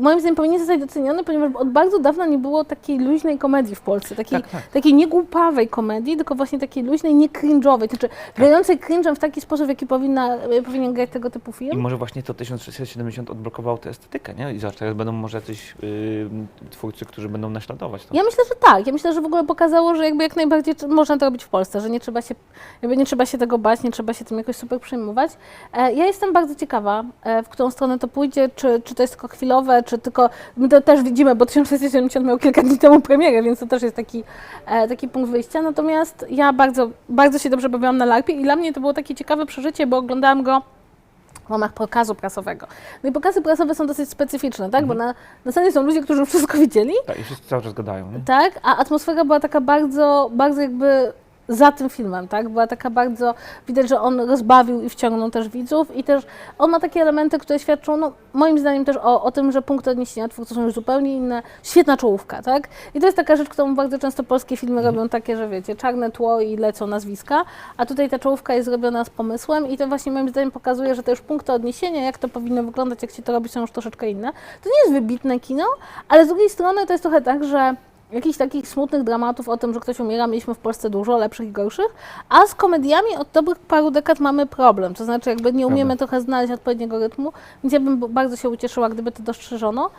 moim zdaniem powinien zostać doceniony, ponieważ od bardzo dawna nie było takiej luźnej komedii w Polsce, takiej, Tak, tak. takiej niegłupawej komedii, tylko właśnie takiej luźnej, nie cringe'owej, znaczy grającej cringe'em w taki sposób, w jaki powinna, e, powinien grać tego typu I film. może właśnie to 1670 odblokowało tę estetykę, nie? I zobacz, teraz będą może jacyś y, twórcy, którzy będą naśladować to. Ja myślę, że tak. Ja myślę, że w ogóle pokazało, że jakby jak najbardziej można to robić w Polsce, że nie trzeba się, jakby nie trzeba się tego bać, nie trzeba się tym jakoś super przejmować. E, ja jestem bardzo ciekawa, e, w którą stronę to pójdzie, czy, czy to jest tylko chwilowe, czy tylko, my to też widzimy, bo 1670 miał kilka dni temu premierę, więc to też jest taki, e, taki punkt wyjścia. Natomiast ja bardzo, bardzo się dobrze bawiłam na LARPie i dla mnie to było takie ciekawe przeżycie, bo oglądałam go w ramach pokazu prasowego. No i pokazy prasowe są dosyć specyficzne, tak? Bo na, na scenie są ludzie, którzy już wszystko widzieli, Tak, i wszyscy cały czas gadają, nie? tak? A atmosfera była taka bardzo, bardzo jakby za tym filmem, tak? Była taka bardzo, widać, że on rozbawił i wciągnął też widzów i też on ma takie elementy, które świadczą, no moim zdaniem też o, o tym, że punkty odniesienia twórców są już zupełnie inne. Świetna czołówka, tak? I to jest taka rzecz, którą bardzo często polskie filmy robią takie, że wiecie, czarne tło i lecą nazwiska, a tutaj ta czołówka jest zrobiona z pomysłem i to właśnie moim zdaniem pokazuje, że te już punkty odniesienia, jak to powinno wyglądać, jak się to robi, są już troszeczkę inne. To nie jest wybitne kino, ale z drugiej strony to jest trochę tak, że jakichś takich smutnych dramatów o tym, że ktoś umiera, mieliśmy w Polsce dużo, lepszych i gorszych, a z komediami od dobrych paru dekad mamy problem, to znaczy jakby nie umiemy trochę znaleźć odpowiedniego rytmu, więc ja bym bardzo się ucieszyła, gdyby to dostrzeżono.